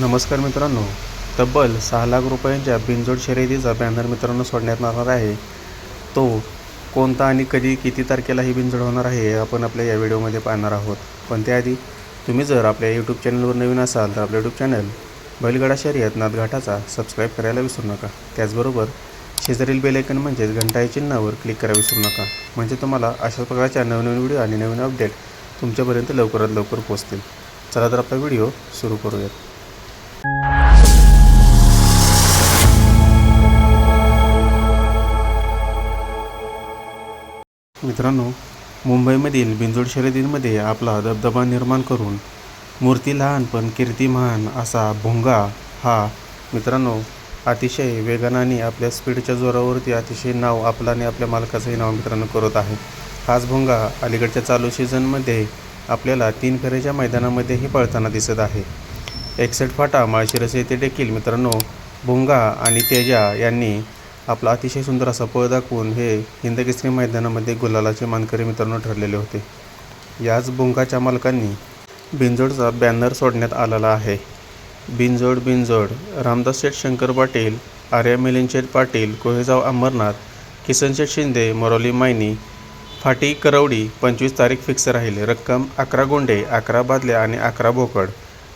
नमस्कार मित्रांनो. तब्बल सहा लाख रुपयांच्या बिनजोड शर्यतीचा बॅनर मित्रांनो सोडण्यात येणार आहे. तो कोणता आणि कधी किती तारखेला ही बिनजोड होणार आहे हे आपण आपल्या या व्हिडिओमध्ये पाहणार आहोत. पण त्याआधी तुम्ही जर आपल्या यूट्यूब चॅनलवर नवीन असाल तर आपलं यूट्यूब चॅनल बैलगडा शर्यत नादघाटाचा सबस्क्राईब करायला विसरू नका. त्याचबरोबर शेजारील बेलायकन म्हणजेच घंटाई चिन्हावर क्लिक करायला विसरू नका. म्हणजे तुम्हाला अशा प्रकारच्या नवनवीन व्हिडिओ आणि नवीन अपडेट तुमच्यापर्यंत लवकरात लवकर पोहोचतील. चला तर आपला व्हिडिओ सुरू करूयात. मित्रांनो मुंबईमधील बिंजोड शर्यतींमध्ये आपला दबदबा निर्माण करून मूर्ती लहान पण कीर्ती महान असा भोंगा हा मित्रांनो अतिशय वेगाने आपल्या स्पीडच्या जोरावरती अतिशय नाव आपला आणि आपल्या मालकाचंही नाव मित्रांनो करत आहे. हाच भोंगा अलीकडच्या चालू सीझनमध्ये आपल्याला तीन फेऱ्याच्या मैदानामध्येही पळताना दिसत आहे. एकसेट फाटा माळशिरस येथे देखील मित्रांनो भोंगा आणि तेजा यांनी आपला अतिशय सुंदर असा पळ दाखवून हे हिंदकेसरी मैदानामध्ये गुलालाचे मानकरी मित्रांनो ठरलेले होते. याच भोंगाच्या मालकांनी बिंजोडचा बॅनर सोडण्यात आलेला आहे. बिंजोड बिंजोड रामदास शेठ शंकर पाटील आर्या मिलिंदशेठ पाटील कोहेजाव अमरनाथ किसनशेठ शिंदे मोरोली मायनी फाटी करवडी पंचवीस तारीख फिक्स राहील. रक्कम अकरा गोंडे अकरा बादल्या आणि अकरा बोकड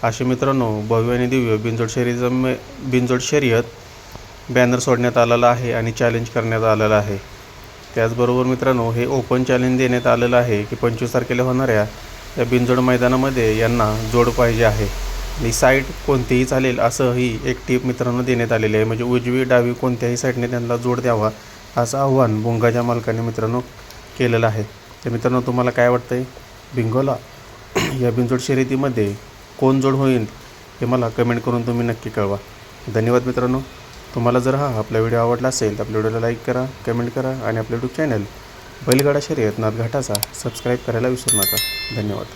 असे मित्रांनो भव्य आणि दिव्य बिंजोड शर्यतीचा बिंजोड शर्यत बॅनर सोडण्यात आलेला आहे आणि चॅलेंज करण्यात आलेलं आहे. त्याचबरोबर मित्रांनो हे ओपन चॅलेंज देण्यात आलेलं आहे की पंचवीस तारखेला होणाऱ्या या बिनजोड मैदानामध्ये यांना जोड पाहिजे आहे. आणि साईड कोणतीही चालेल असंही एक टीप मित्रांनो देण्यात आलेली आहे. म्हणजे उजवी डावी कोणत्याही साईडने त्यांना जोड द्यावा असं आव्हान बोंगाच्या मालकाने मित्रांनो केलेलं आहे. तर मित्रांनो तुम्हाला काय वाटतं आहे बिंगोला या बिनजोड शर्यतीमध्ये कोण जोड होईल हे मला कमेंट करून तुम्ही नक्की कळवा. धन्यवाद मित्रांनो. तुम्हाला जर हा आपला व्हिडिओ आवडला असेल तर आपल्या व्हिडिओला लाईक करा कमेंट करा आणि आपलं यूट्यूब चॅनल बैलगाडा शर्यत नाथघाटाचा सबस्क्राईब करायला विसरू नका. धन्यवाद.